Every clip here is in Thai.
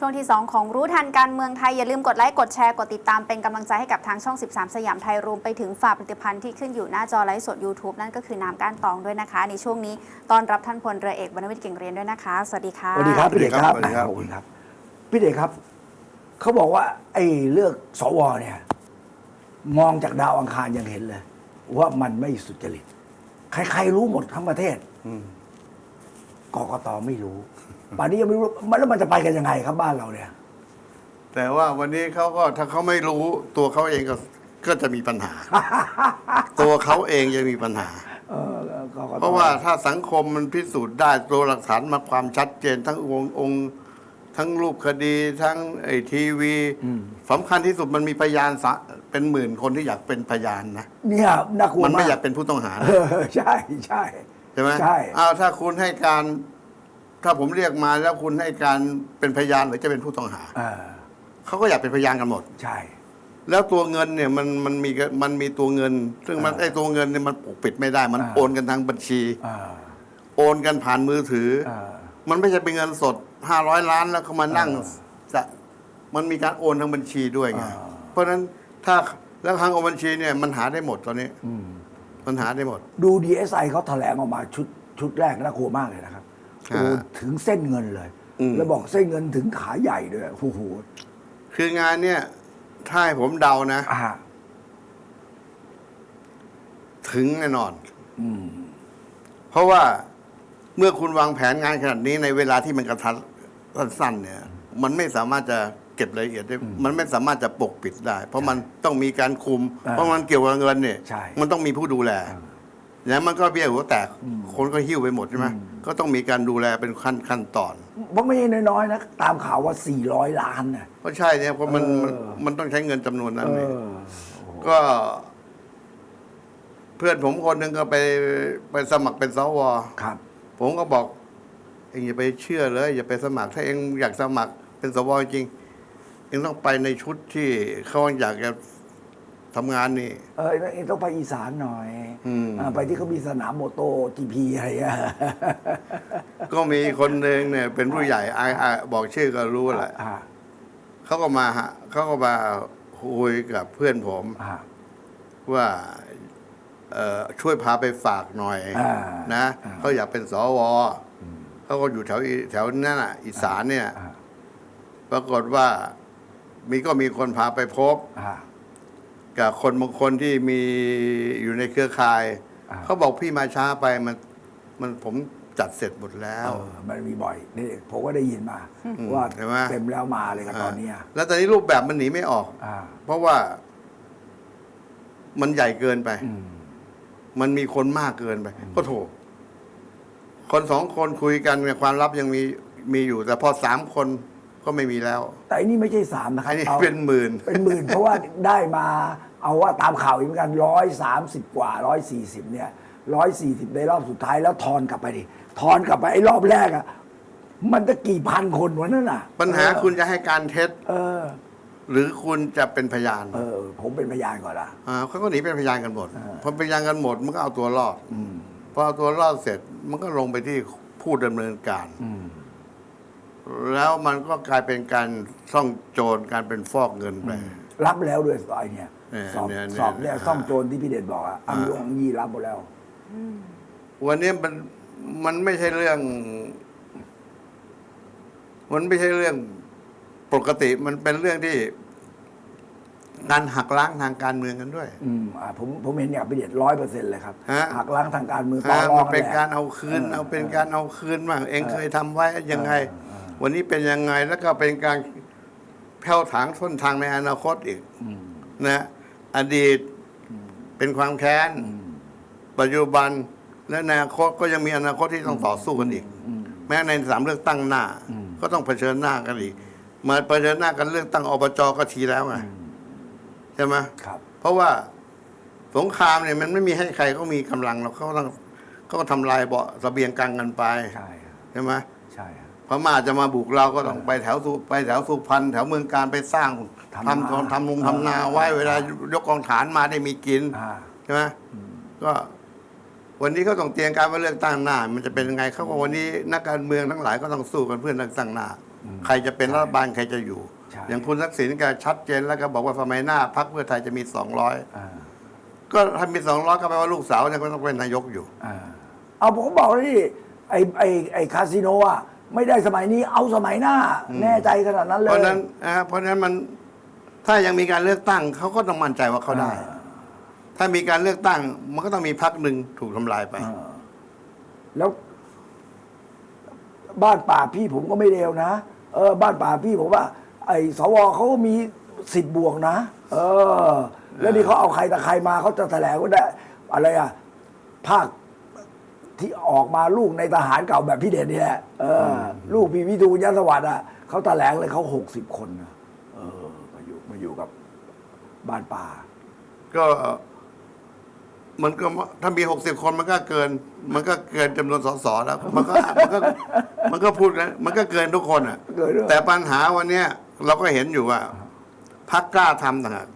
ช่วงที่ 2 ของรู้ทันการเมืองไทย อย่าลืมกดไลค์กดแชร์กดติดตามเป็นกำลังใจให้กับทางช่อง 13 สยามไทยรวมไปถึงฝากผลิตภัณฑ์ที่ขึ้นอยู่หน้าจอไลฟ์สด YouTube นั่นก็คือน้ำก้านตองด้วยนะคะ ในช่วงนี้ต้อนรับท่านพลเรือเอกวรรณวิทย์เก่งเรียนด้วยนะคะ สวัสดีค่ะ สวัสดีครับพี่เดชครับสวัสดีครับ ขอบคุณครับ พี่เดชครับ เขาบอกว่า ไอ้เลือกสวเนี่ย มองจากดาวอังคารยังเห็นเลย ว่ามันไม่สุจริต ใครๆรู้หมดทั้งประเทศกกตไม่รู้ ป่านนี้ยังไม่รู้มันแล้วมันจะไปกันยังไงครับบ้านเราเนี่ย แต่ว่าวันนี้เขาก็ถ้าเขาไม่รู้ตัวเขาเองก็ก็จะมีปัญหา ตัวเขาเองยังมีปัญหาเออกกตเพราะว่าถ้าสังคมมันพิสูจน์ได้ตัวหลักฐานมาความชัดเจนทั้งองค์องค์ทั้งรูปคดีทั้งไอทีวีสำคัญที่สุดมันมีพยานสะเป็นหมื่นคนที่อยากเป็นพยานนะเนี่ยน่ากลัวมันไม่มากอยากเป็นผู้ต้องหาเอนะอใช่ใช่ใช่ไหมใช่อ้าวถ้าคุณให้การ ถ้าผมเรียกมาแล้วคุณให้การเป็นพยานหรือจะเป็นผู้ต้องหาเออเขาก็อยากเป็นพยานกันหมด ใช่ แล้วตัวเงินเนี่ยมันมันมีกมันมีตัวเงิน ซึ่งมันอ่าไอ้ตัวเงินเนี่ยมันปกปิดไม่ได้ มันอ่า โอนกันทางบัญชี เออโอนกันผ่านมือถือ เออ มันไม่ใช่เป็นเงินสดห้าร้อยล้านแล้วเขามานั่งอ่าจะมันมีการโอนทางบัญชีด้วยไง อ่า เพราะฉะนั้นถ้าแล้วทางโอนบัญชีเนี่ยมันหาได้หมดตอนนี้ อืมมันหาได้หมด ดู DSI เขาแถลงออกมาชุดชุดแรกน่ากลัวมากเลยนะครับอ่า โอ้ถึงเส้นเงินเลยอืมแล้วบอกเส้นเงินถึงขาใหญ่ด้วยโอ้โหคืองานเนี่ย ถ้าให้ผมเดานะอ่าถึงแน่นอนอืมเพราะว่าเมื่อคุณวางแผนงานขนาดนี้ในเวลาที่มันกระทัดสั้นๆเนี่ย มันไม่สามารถจะเก็บรายละเอียดได้มันไม่สามารถจะปกปิดได้ เพราะมันต้องมีการคุมอ่าเพราะมันเกี่ยวกับเงินเนี่ยใช่มันต้องมีผู้ดูแล แล้วมันก็เบี้ยหัวแตกคนก็หิ้วไปหมดใช่ไหมอืมก็ต้องมีการดูแลเป็นขั้นขั้นตอนเพราะไม่ใช่น้อยๆนะตามข่าวว่า 400 ล้านนะเพราะใช่เนี่ยเพราะมันเออมันมันต้องใช้เงินจำนวนนั้นเอเนี่ยอก็ เพื่อนผมคนหนึ่งก็ไปไปสมัครเป็นสวครับ ผมก็บอกเองอย่าไปเชื่อเลย อย่าไปสมัคร ถ้าเองอยากสมัครเป็นสวจริงเองต้องไปในชุดที่เขาอยากจะทำงานนี่ เออเองต้องไปอีสานหน่อย อืมอ่า ไปที่เขามีสนามโมโตจีพีอะไรอะก็มีคนหนึ่งเนี่ย เป็นผู้ใหญ่อ่าอ่าบอกชื่อก็รู้แหละอ่าเขาก็มาฮะเขาก็มาคุยกับเพื่อนผม อ่า ว่าเอ่อช่วยพาไปฝากหน่อยอ่านะอ่า เขาอยากเป็นสวเขาก็อยู่แถวอีแถวนั่นน่ะ อีสานเนี่ย อ่าปรากฏว่ามีก็มีคนพาไปพบ อ่ากับคนบางคนที่มีอยู่ในเครือข่ายอ่า เขาบอกพี่มาช้าไปมันมันผมจัดเสร็จหมดแล้วเออมันมีบ่อยนี่ผมก็ได้ยินมา ว่าเห็นไหมเต็มแล้วมาเลยกับตอนเนี้ยแล้วตอนนี้รูปแบบมันหนีไม่ออกอ่าเพราะว่า มันใหญ่เกินไปอืมมันมีคนมากเกินไป ก็โถคนสองคนคุยกันเนี่ยความลับยังมีมีอยู่ แต่พอสามคนก็ไม่มีแล้ว แต่อันนี้ไม่ใช่สามนะคอัรันนี้อาเป็นหมื่นเป็นหมื่นเพราะว่าได้มา เอาว่าตามข่าวอีกเหมือนกันร้อยสามสิบกว่าร้อยสี่สิบเนี่ยร้อยสี่สิบในรอบสุดท้ายแล้วทอนกลับไปดิทอนกลับไปไอ้รอบแรกอะมันจะกี่พันคนวะนั่นน่ะ ปัญหาเออคุณจะให้การเท็จเออ หรือคุณจะเป็นพยานเออ ผมเป็นพยานก่อนละ อ่าเขาก็หนีเป็นพยานกันหมดอ่าพอเป็นพยานกันหมดมันก็เอาตัวรอดอืมพอเอาตัวรอดเสร็จ มันก็ลงไปที่ผู้ดำเนินการอืมแล้วมันก็กลายเป็นการซ่องโจรการเป็นฟอกเงินไป รับแล้วด้วยไอ้เนี่ยเนี่ย สอบเนี่ยเนี่ยสอบเนี่ยอ่าซ่องโจรที่พี่เด่นบอกอะอังยงอังยี่รับหมดแล้ว วันนี้มันมันไม่ใช่เรื่อง มันไม่ใช่เรื่องปกติมันเป็นเรื่องที่การหักล้างทางการเมืองกันด้วย อืมอ่าผมผมเห็นเนี่ยพี่เด่นร้อยเปอร์เซ็นต์เลยครับ ฮะ หักล้างทางการเมืองต่ออ่ารอมังนเป็นแหละ การเอาคืน เอาเป็นการเอาคืนบ้างเองเคยทำไว้ยังไงเออ วันนี้เป็นยังไงแล้วก็เป็นการแผ่วถางส้นทางในอนาคตอีกอืมนะ อดีตเป็นความแค้นอืมปัจจุบันและในอนาคตก็ยังมีอนาคตที่ต้องต่อสู้กันอีกอืมแม้ในสามเลือกตั้งหน้าอืมก็ต้องเผชิญหน้ากันอีก มาเผชิญหน้ากันเลือกตั้งอบจก็ทีแล้วไงใช่ไหมครับเพราะว่าสงครามเนี่ยมันไม่มีให้ใครเขามีกำลังเราเขาต้องเขาก็ทำลายเบาะเสบียงกลางกันไปใช่ครับใช่ไหมใช่ครับ พม่าจะมาบุกเราก็ต้องไปแถวสุไปแถวสุพรรณแถวเมืองการไปสร้างทำทำนาทำนุงทำนาไว้เวลายกกองฐานมาได้มีกินอ่าใช่ไหมก็วันนี้เขาต้องเตรียมการว่าเลือกตั้งหน้า มันจะเป็นยังไงเขาก็วันนี้นักการเมืองทั้งหลายก็ต้องสู้กันเพื่อเลือกตั้งหน้าอใครจะเป็นรัฐบาลใครจะอยู่ใช่อย่างคุณทักษิณก็ชัดเจนแล้วก็บอกว่าสมัยหน้าพรรคเพื่อไทยจะมีสองร้อยอ่าก็ถ้ามีสองร้อยก็แปลว่าลูกสาวเนี่ยก็ต้องเป็นนายกอยู่อ่าเอาผมบอกเลยดิไอไอไอคาสิโนอะ ไม่ได้สมัยนี้เอาสมัยหน้า แน่ใจขนาดนั้นเลยเพราะฉะนั้นนะฮะเพราะฉะนั้นมันถ้ายังมีการเลือกตั้งเขาก็ต้องมั่นใจว่าเขาได้อ่าถ้ามีการเลือกตั้ง มันก็ต้องมีพรรคหนึ่งถูกทำลายไปอ่าแล้ว บ้านป่าพี่ผมก็ไม่เลวนะเออ บ้านป่าพี่ผมว่า ไอ้สวเขาก็มีสิบบวกนะเออ แล้วนี่เขาเอาใครแต่ใครมาเขาจะแถลงว่าได้ อะไรอะ ภาค ที่ออกมาลูกในทหารเก่าแบบพี่เด่นนี่แหละเอออ ลูกพี่วิทูลยันสวัสดิ์อะเขาแถลงเลยเขาหกสิบคนนะเออมาอยู่มาอยู่กับบ้านป่า ก็มันก็ถ้ามีหกสิบคนมันก็เกิน มันก็เกินจำนวนสสแล้ว มันก็มันก็มันก็พูดนะมันก็เกินทุกคนอะ เกินด้วย แต่ปัญหาวันเนี้ยเราก็เห็นอยู่ว่าพรรคกล้าทำต่างหาก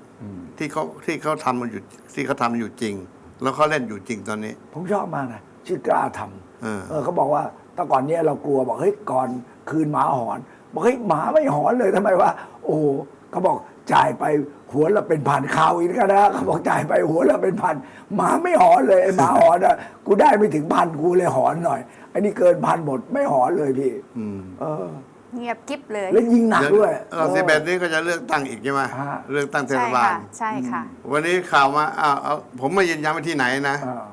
ที่เขาที่เขาทำมันอยู่ที่เขาทำอยู่จริง แล้วเขาเล่นอยู่จริงตอนนี้ ผมชอบมากนะ ชื่อกล้าทำเออเออเขาบอกว่าแต่ก่อนเนี้ยเรากลัวบอกเฮ้ยก่อนคืนหมาหอน บอกเฮ้ยหมาไม่หอนเลยทำไมวะโอ้โหเขาบอกจ่ายไปหัวละเป็นพันข่าวอีกแล้วนะเขาบอกจ่ายไปหัวละเป็นพันหมาไม่หอนเลยไอ้หมาหอนอะกูได้ไม่ถึงพันกูเลยหอนหน่อยอันนี้เกินพันหมดไม่หอนเลยพี่อืมเออเงียบกิ๊บเลย แล้วยิงหนักด้วยเออสิบเอ็ดนี้ก็จะเลือกตั้งอีกใช่ไหมฮะเลือกตั้งเทศใช่บาลค่ะใช่ค่ะ วันนี้ข่าวมาอ้าวเอาผมไม่ยืนยันว่าที่ไหนนะอ่า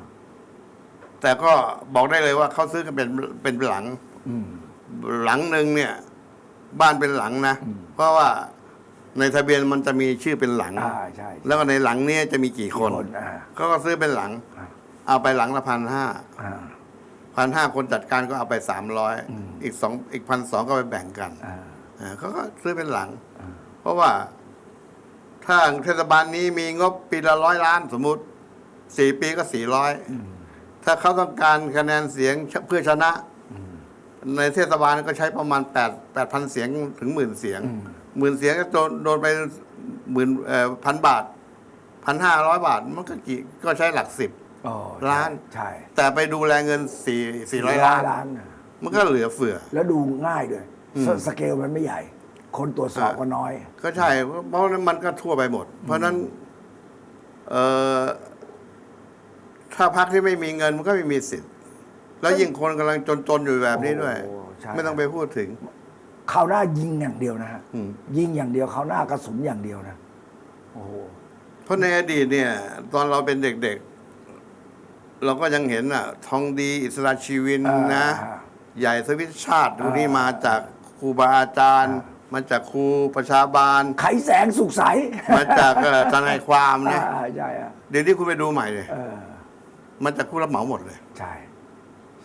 แต่ก็บอกได้เลยว่าเขาซื้อกันเป็นเป็นหลัง อืม หลังหนึ่งเนี่ย บ้านเป็นหลังนะเพราะว่าในทะเบียนมันจะมีชื่อเป็นหลัง อ่าใช่แล้วก็ในหลังเนี้จะมีกี่คนอ่าเขาก็ซื้อเป็นหลัง อ่าเอาไปหลังละพันห้าอ่า พันห้าคนจัดการก็เอาไปสามร้อยอืม อีกสองอีกพันสองก็ไปแบ่งกันอ่า อ่าเขาก็ซื้อเป็นหลังเพราะว่าถ้าเทศบาลนี้มีงบปีละร้อยล้านสมมุติสี่ปีก็สี่ร้อย ถ้าเขาต้องการคะแนนเสียงเพื่อชนะ ในเทศบาลก็ใช้ประมาณแปดแปดพันเสียงถึงหมื่นเสียงหมื่นเสียงก็โดนโดนไปหมื่นเอ่อพันบาทพันห้าร้อยบาท มันก็กี่ก็ใช้หลักสิบอ๋อล้าน ใช่ แต่ไปดูแลเงินสี่สี่ร้อยล้านล้านน่ะมันก็เหลือเฟือ แล้วดูง่ายด้วยอืมสสเกลมันไม่ใหญ่ คนตรวจสอบก็น้อย ก็ใช่ เพราะฉะนั้นมันก็ทั่วไปหมด เพราะฉะนั้น เอ่อ ถ้าพักที่ไม่มีเงินมันก็ไม่มีสิทธิ์ แล้วยิ่งคนกำลังจนๆอยู่แบบนี้ด้วย โอ้ใช่ ไม่ต้องไปพูดถึงคราวหน้ายิงอย่างเดียวนะฮะอืม ยิงอย่างเดียวคราวหน้ากระสุนอย่างเดียวนะโอ้โหเพราะในอดีตเนี่ย ตอนเราเป็นเด็กๆ เราก็ยังเห็นอะ ทองดีอิสระชีวินอ่านนะ อ่า ใหญ่สวิตชาติอ่านี่มาจากครูบาอาจารย์ มาจากครูประชาบาล ไขแสงสุขใสมาจากเอ่อทนายความนะ อ่าใช่อะเดี๋ยวนี้คุณไปดูใหม่เลย เออ มาจากผู้รับเหมาหมดเลย ใช่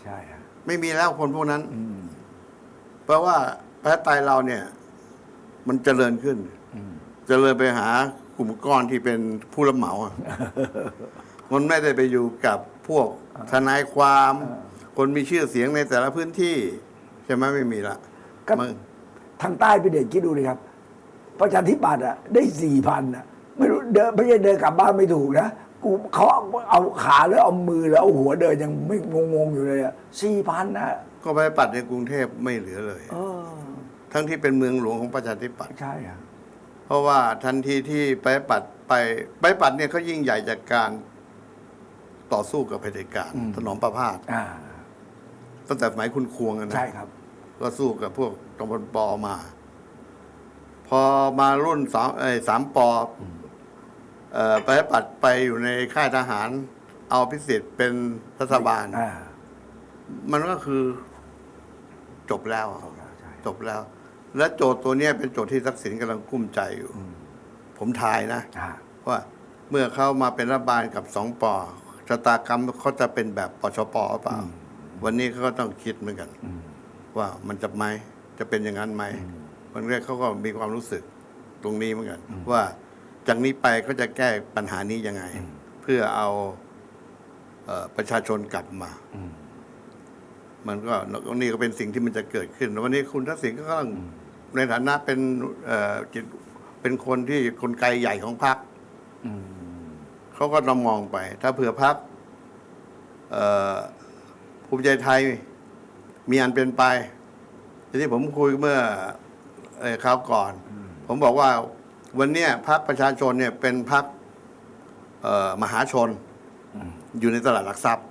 ใช่อะไม่มีแล้วคนพวกนั้น อืม เพราะว่าประเทศไทยเราเนี่ย มันเจริญขึ้น อืม เจริญไปหากลุ่มก้อนที่เป็นผู้รับเหมาอะ มันไม่ได้ไปอยู่กับพวกทนายความ คนมีชื่อเสียงในแต่ละพื้นที่ใช่ไหมไม่มีละก็ มันทางใต้ไปเด็กคิดดูเลยครับ ประชาธิปัตย์อะได้สี่พันอะไม่รู้เดินไม่ใช่เดินกลับบ้านไม่ถูกนะ กูเขาเอาขาหรือเอามือแล้วเอาหัวเดินยังไม่งงๆอยู่เลยอะสี่พันนะก็ไปปัดในกรุงเทพไม่เหลือเลยเออทั้งที่เป็นเมืองหลวงของประชาธิปัตย์ใช่อะเพราะว่าทันทีที่ไปปัดไปไปปัดเนี่ยเขายิ่งใหญ่จากการต่อสู้กับเผด็จการถนอมประพาสอ่าตั้งแต่สมัยคุณควงอะนะใช่ครับ ก็สู้กับพวกกำพลปอมา พอมารุ่นสามเอ้ยสามปอ เอ่อไปปัดไปอยู่ในค่ายทหาร เอาพิเศษเป็นรัฐบาล อ่ามันก็คือจบแล้วใช่ จบแล้ว และโจทย์ตัวเนี้ยเป็นโจทย์ที่ทักษิณกำลังกุ้มใจอยู่ผมทายนะ อ่าว่าเมื่อเขามาเป็นรัฐบาลกับสองปอชะตากรรมเขาจะเป็นแบบปชปหรือเปล่า วันนี้เขาก็ต้องคิดเหมือนกันว่ามันจะไหมจะเป็นอย่างนั้นไหมวันแรกเขาก็มีความรู้สึกตรงนี้เหมือนกัน ว่า จากนี้ไปเขาจะแก้ปัญหานี้ยังไง เพื่อเอาเอ่อประชาชนกลับมา มันก็นี่ก็เป็นสิ่งที่มันจะเกิดขึ้นแล้ววันนี้คุณทักษิณก็กำลังในฐานะเป็นเอ่อจิตเป็นคนที่คนไกลใหญ่ของพรรคอืมเขาก็ต้องมองไป ถ้าเผื่อพักภูมิใจไทยมีอันเป็นไปทีนี้ผมคุยเมื่อเอ่อคราวก่อน ผมบอกว่า วันเนี้ยพรรคประชาชนเนี่ยเป็นพรรคเอ่อมหาชนอยู่ในตลาดหลักทรัพย์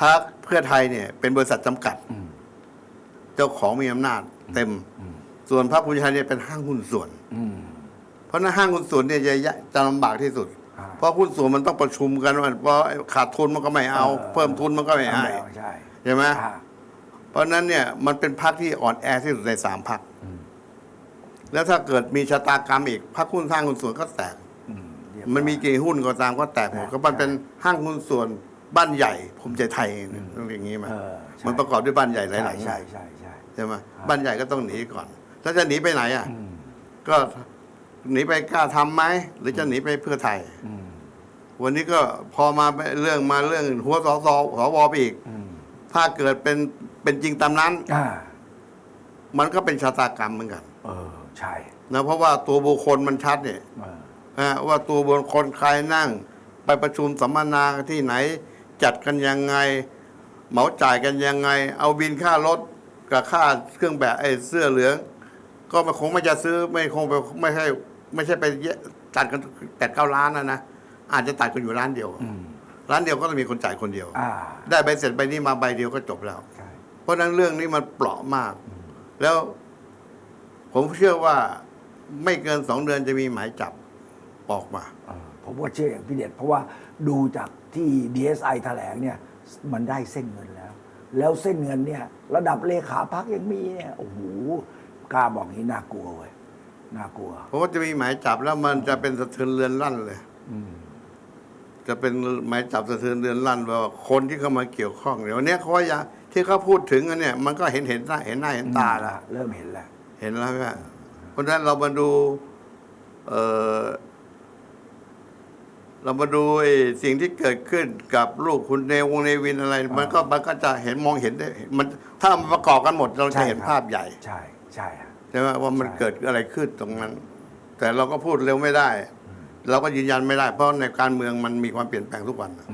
พรรคเพื่อไทยเนี่ย เป็นบริษัทจำกัดอืมเจ้าของมีอำนาจเต็ม ส่วนพรรคภูมิใจไทยเนี่ยเป็นห้างหุ้นส่วนอืมเพราะฉะนั้นห้างหุ้นส่วนเนี่ยจะยะจะลำบากที่สุดอ่าเพราะหุ้นส่วนมันต้องประชุมกันว่าเพราะขาดทุนมันก็ไม่เอาเออเพิ่มทุนมันก็ไม่ให้ใช่ใช่ไหมอ่าเพราะฉะนั้นเนี่ยมันเป็นพรรคที่อ่อนแอที่สุดในสามพรรค แล้วถ้าเกิดมีชะตากรรมอีกพรรคหุ้นสร้างหุ้นส่วนก็แตกอืมเรียบมันมีกี่หุ้นก็ตามก็แตกหมดใช่ก็มันเป็นห้างหุ้นส่วนบ้านใหญ่ภูมิใจไทยเนี่ยต้องอย่างนี้มาเออใช่มันประกอบด้วยบ้านใหญ่หลายหลังใช่ใช่ใช่ใช่ไหมบ้านใหญ่ก็ต้องหนีก่อน แล้วจะหนีไปไหนอะอืมก็หนีไปกล้าทำไหมหรือจะหนีไปเพื่อไทยอืมวันนี้ก็พอมาเรื่องมาเรื่องหัวสอสอสวไปอีกอืมถ้าเกิดเป็นเป็นจริงตามนั้นอ่ามันก็เป็นชะตากรรมเหมือนกันเออ ใช่นะเพราะว่าตัวบุคคลมันชัดเนี่ยเออนะว่าตัวบุคคลใครนั่ง ไปประชุมสัมมนาที่ไหน จัดกันยังไง เหมาจ่ายกันยังไง เอาบินค่ารถกับค่าเครื่องแบบไอ้เสื้อเหลือง ก็มันคงไม่จะซื้อไม่คงไปไม่ใช่ไม่ใช่ไปแยะจัดกันแปดเก้าล้านนะนะอาจจะตัดกันอยู่ร้านเดียวอืมร้านเดียวก็ต้องมีคนจ่ายคนเดียวอ่าได้ใบเสร็จใบนี้มาใบเดียวก็จบแล้วใช่เพราะฉะนั้นเรื่องนี้มันเปราะมาก แล้ว ผมเชื่อว่าไม่เกินสองเดือนจะมีหมายจับออกมาเออผมว่าเชื่ออย่างพี่เด็ดเพราะว่าดูจากที่ DSI แถลงเนี่ย มันได้เส้นเงินแล้ว แล้วเส้นเงินเนี่ย ระดับเลขาพักยังมีเนี่ยโอ้โหกล้าบอกนี้น่ากลัวเว้ยน่ากลัว เพราะว่าจะมีหมายจับแล้วมันจะเป็นสะเทือนเรือนลั่นเลยอืมจะเป็นหมายจับสะเทือนเรือนลั่นว่าคนที่เข้ามาเกี่ยวข้องเดี๋ยวเนี้ยเขาว่าอย่าที่เขาพูดถึงอันเนี่ย มันก็เห็นเห็นหน้าเห็นหน้าเห็นตาแล้วเริ่มเห็นแล้ว เห็นแล้วใช่ไหมเพราะฉะนั้นเรามาดูเออเรามาดูไอ้สิ่งที่เกิดขึ้นกับลูกคุณเนวงเนวินอะไร มันก็มันก็จะเห็นมองเห็นได้มันถ้ามันประกอบกันหมดเราจะเห็นภาพใหญ่ ใช่ใช่ฮะใช่ไหมว่ามันใช่เกิดอะไรขึ้นตรงนั้น แต่เราก็พูดเร็วไม่ได้ เราก็ยืนยันไม่ได้ เพราะในการเมืองมันมีความเปลี่ยนแปลงทุกวันน่ะ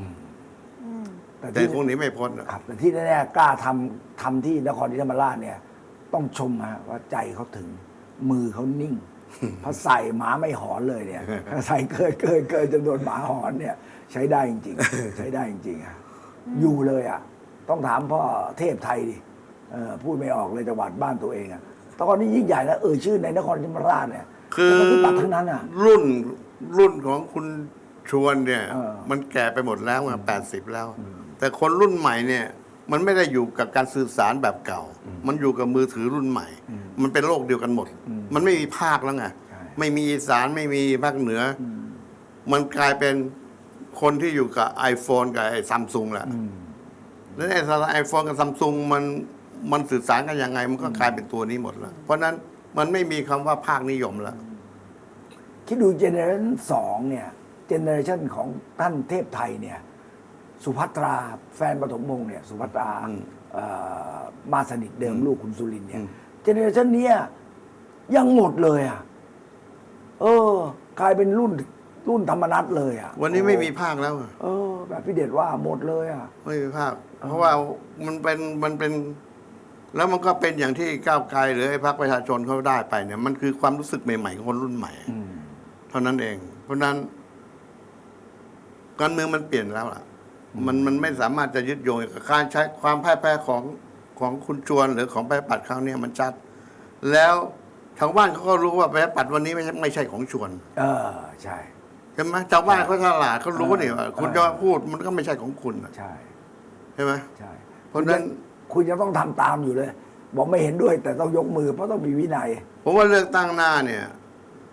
แต่แต่ที่คงหนีไม่พ้นน่ะครับแต่ที่แน่ๆกล้าทำทำที่นครศรีธรรมราชเนี่ย ต้องชมฮะว่าใจเขาถึง มือเขานิ่งพอใส่หมาไม่หอนเลยเนี่ยถ้าใส่เกินเกินเกินจำนวนหมาหอนเนี่ย ใช้ได้จริงๆใช้ได้จริงๆอะอยู่เลยอะ ต้องถามพ่อเทพไทยดิเออพูดไม่ออกเลยจังหวัดบ้านตัวเองอะตอนนี้ยิ่งใหญ่นะเออชื่อในนครศรีธรรมราชเนี่ยคือประชาธิปัตย์ทั้งนั้นอะ รุ่นรุ่นของคุณชวนเนี่ยเออมันแก่ไปหมดแล้วอะแปดสิบแล้ว แต่คนรุ่นใหม่เนี่ย มันไม่ได้อยู่กับการสื่อสารแบบเก่า มันอยู่กับมือถือรุ่นใหม่ มันเป็นโลกเดียวกันหมด มันไม่มีภาคแล้วไงใช่ไม่มีอีสานไม่มีภาคเหนืออมันกลายเป็นคนที่อยู่กับ iPhone กับไอ้ซัมซุงแหละอืมแล้วไอ้ไอโฟนกับซัมซุงมันมันสื่อสารกันยังไง มันก็กลายเป็นตัวนี้หมดแล้ว เพราะฉะนั้นมันไม่มีคำว่าภาคนิยมแล้ว คิดดูเจเนอเรชันสองเนี่ย เจเนอเรชันของท่านเทพไทยเนี่ย สุภัตราแฟนปฐมวงศ์เนี่ยสุภัตราอืมเอ่อมาสนิทเดิมลูกคุณสุรินทร์เนี่อืยมเจเนอเรชันเนี้ยยังหมดเลยอะเออกลายเป็นรุ่นรุ่นธรรมนัตเลยอะวันนี้ไม่มีภาคแล้วอะเออ แบบพี่เด็ดว่าหมดเลยอะ ไม่มีภาค เพราะว่ามันเป็นมันเป็น แล้วมันก็เป็นอย่างที่ก้าวไกลหรือไอ้พรรคประชาชนเขาได้ไปเนี่ย มันคือความรู้สึกใหม่ๆของคนรุ่นใหม่อืมเท่านั้นเอง เพราะฉะนั้น การเมืองมันเปลี่ยนแล้วล่ะ มันมันไม่สามารถจะยึดโยงกับการใช้ความพ่ายแพ้ของของคุณจวนหรือของแปรปัดครั้งนี้มันชัด แล้วชาวบ้านเขาก็รู้ว่าแปรปัดวันนี้ไม่ใช่ไม่ใช่ของชวน เออใช่ใช่ไหมชาวบ้านเขาฉลาดเขารู้นี่ว่าเออคุณจะพูดมันก็ไม่ใช่ของคุณน่ะใช่ใช่ไหมใช่เพราะฉะนั้นคุณยังต้องทำตามอยู่เลย บอกไม่เห็นด้วย แต่ต้องยกมือเพราะต้องมีวินัยผมว่าเลือกตั้งหน้าเนี่ย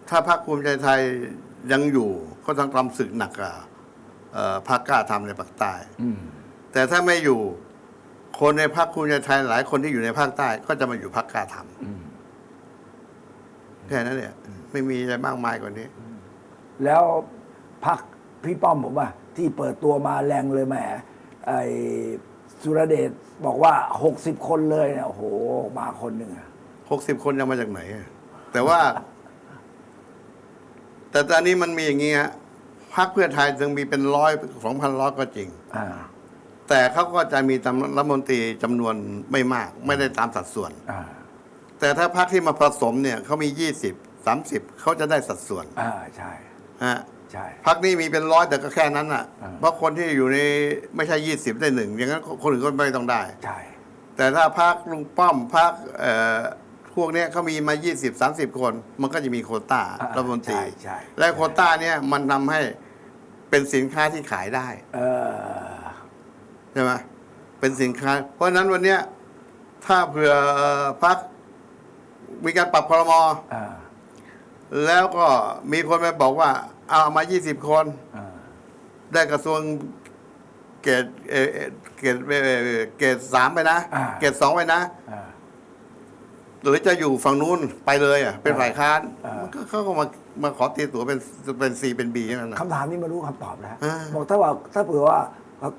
ถ้าพรรคภูมิใจไทยยังอยู่ก็ต้องทำศึกหนักกับเอ่อ พรรคกล้าทำในภาคใต้อืมแต่ถ้าไม่อยู่คนในพรรคภูมิใจไทยหลายคนที่อยู่ในภาคใต้ ก็จะมาอยู่พรรคกล้าทอืมำแค่นั้นเนี่ยไม่มีอะไรมากมายกว่านี้ แล้วพักพี่ป้อมผมว่า ที่เปิดตัวมาแรงเลยแหมไอ้สุรเดชบอกว่าหกสิบคนเลยเนี่ยโอ้โห มาคนหนึ่งอะหกสิบคนยังมาจากไหนอะแต่ว่า แต่ตอนนี้มันมีอย่างนี้ฮะ พรรคเพื่อไทยถึงมีเป็นร้อยสองพันร้อยก็จริง อ่า แต่เขาก็จะมีตำรัฐมนตรีจำนวนไม่มาก ไม่ได้ตามสัดส่วน อ่า แต่ถ้าพรรคที่มาผสมเนี่ยเขามี20 30เขาจะได้สัดส่วนอ่า ใช่ ฮะใช่ พรรคนี้มีเป็นร้อยแต่ก็แค่นั้นอะ อ่า เพราะคนที่อยู่ในไม่ใช่20ได้หนึ่งอย่างนั้นคนอื่นก็ไม่ต้องได้ ใช่ แต่ถ้าพรรคลุงป้อมพรรคเอ่อพวกเนี้ยเขามีมา 20 30 คน มันก็จะมีโควต้าอ่ารัฐมนตรีใช่ใช่ และโควต้าเนี่ยมันทำให้ เป็นสินค้าที่ขายได้เออใช่ไหมเป็นสินค้า เพราะฉะนั้นวันเนี้ยถ้าเผื่อพักมีการปรับครมอ่าแล้วก็มีคนไปบอกว่า เอามา 20 คน อ่าได้กระทรวงเกรดเอ่อเอ่อเกรดเอ่อเกรดสามไปนะ อ่า เกรดสองไปนะ อ่า หรือจะอยู่ฝั่งนู้นไปเลยอะเป็นฝ่ายค้านมันก็เขาก็มามาขอตีตั๋วเป็นเป็นซีเป็นบีนั่นนะ คำถามนี้มารู้คำตอบแล้วอ่า บอกถ้าว่าถ้าเผื่อว่า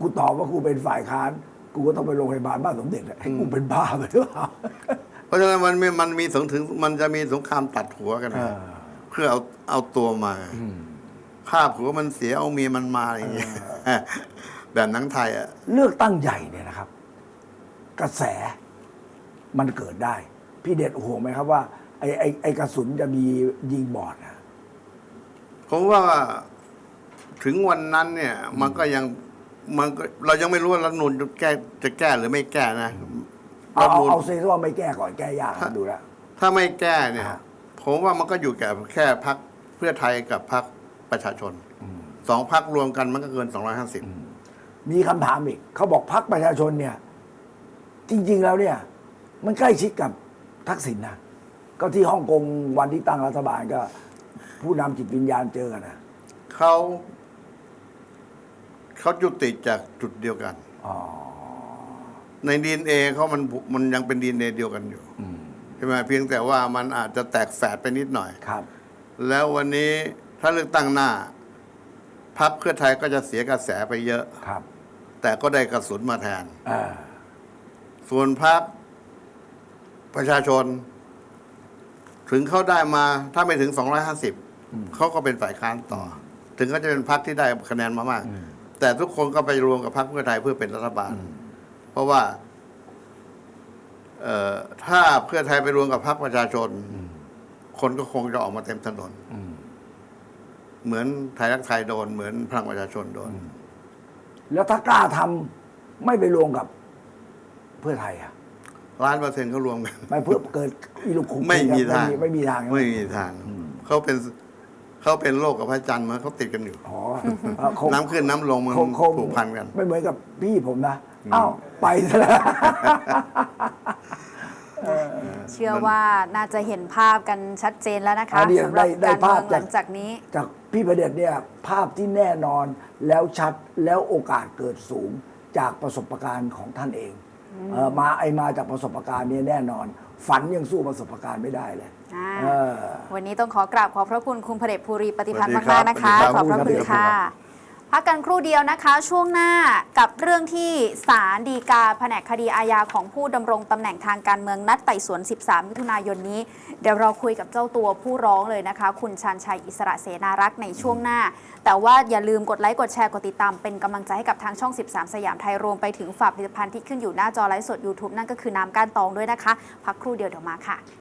กูตอบว่ากูเป็นฝ่ายค้าน กูก็ต้องไปโรงพยาบาลบ้านสมเด็จอะให้กูเป็นบ้าไปหรือเปล่า เพราะฉะนั้นมันมีมันมีสงถึงมันจะมีสงครามตัดหัวกันนะอ่า เพื่อเอาเอาตัวมาภาพหัวมันเสียเอาเมียมันมาอะไรอย่างเงี้ยแบบหนังไทยอะ เลือกตั้งใหญ่เนี่ยนะครับ กระแสมันเกิดได้ พี่เด็ดห่วงไหมครับว่าไอ้ไอ้ไอ้กระสุนจะมียิงบอดนะผมว่าถึงวันนั้นเนี่ย มันก็ยังมันก็เรายังไม่รู้ว่ารัฐธรรมนูนจะแก้จะแก้หรือไม่แก้นะเอารัฐธรรเอามนูญเอาเซว่าไม่แก้ก่อนแก้ยากนะดูแล้ว ถ้าไม่แก้เนี่ยอ่า ผมว่ามันก็อยู่แก่แค่พักเพื่อไทยกับพักประชาชนสองพักรวมกันมันก็เกินสองร้อยห้าสิบมีคำถามอีกเขาบอกพักประชาชนเนี่ย จริง ๆ แล้วเนี่ย มันใกล้ชิดกับ ทักษิณนะก็ที่ฮ่องกงวันที่ตั้งรัฐบาลก็ ผู้นำจิตวิญญาณเจอกันนะเขาเขาจุติจากจุดเดียวกัน อ๋อ ในดีเอเขามันมันยังเป็นดีเอเดียวกันอยู่อืม ใช่ไหมเพียงแต่ว่ามันอาจจะแตกแฝดไปนิดหน่อย ครับ แล้ววันนี้ถ้าเลือกตั้งหน้าพักเพื่อไทยก็จะเสียกระแสไปเยอะ ครับแต่ก็ได้กระสุนมาแทน อ่าส่วนพัก ประชาชน ถึงเขาได้มาถ้าไม่ถึง 250 เขาก็เป็นฝ่ายค้านต่อ ถึงเขาจะเป็นพักที่ได้คะแนนมามาก แต่ทุกคนก็ไปรวมกับพักเพื่อไทยเพื่อเป็นรัฐบาล เพราะว่าเอ่อถ้าเพื่อไทยไปรวมกับพรรคประชาชน คนก็คงจะออกมาเต็มถนนอืมเหมือนไทยรักไทยโดน เหมือนพลังประชาชนโดน แล้วถ้ากล้าทำไม่ไปรวมกับเพื่อไทยอะ ล้านเปอร์เซ็นต์เขารวมกัน ไม่เพื่อเกิดอีลูกคุกไม่มีทาง ไม่มีทางไม่มีทางเขาเป็นเขาเป็นโลกกับพระจันทร์มันเขาติดกันอยู่อ๋อเอ่อคงน้ำขึ้นน้ำลงมันคงคงผูกพันกันไม่เหมือนกับพี่ผมนะอ้าวไปซะแล้วเชื่อว่าน่าจะเห็นภาพกันชัดเจนแล้วนะคะอ่าเดี๋ยวสำหรับได้ได้การเมืองภาพหจากลังจากนี้ จากพี่ประเด็จเนี่ยภาพที่แน่นอนแล้วชัดแล้วโอกาสเกิดสูงจากประสบการณ์ของท่านเอง เออมาไอมาจากประสบการณ์เนี่ยแน่นอน ฝันยังสู้ประสบการณ์ไม่ได้เลยอ่าเออ วันนี้ต้องขอกราบขอบพระคุณคุณพระเดชภูริปฏิพัฒน์สวัสดีครัมากบๆนะคะ สวัสดีครับขอบพระคุณขอบคุณค่ะครับ พักกันครู่เดียวนะคะช่วงหน้ากับเรื่องที่ศาลฎีกาแผนกคดีอาญาของผู้ดำรงตำแหน่งทางการเมืองนัดไต่สวน 13 มิถุนายนนี้ เดี๋ยวเราคุยกับเจ้าตัวผู้ร้องเลยนะคะ คุณชันชัยอิสระเสนารักษ์ในช่วงหน้า แต่ว่าอย่าลืมกดไลค์กดแชร์กดติดตามเป็นกำลังใจให้กับทางช่อง 13 สยามไทยรวมไปถึงฝากผลิตภัณฑ์ที่ขึ้นอยู่หน้าจอไลฟ์สด YouTube นั่นก็คือน้ำก้านตองด้วยนะคะ พักครู่เดียวเดี๋ยวมาค่ะ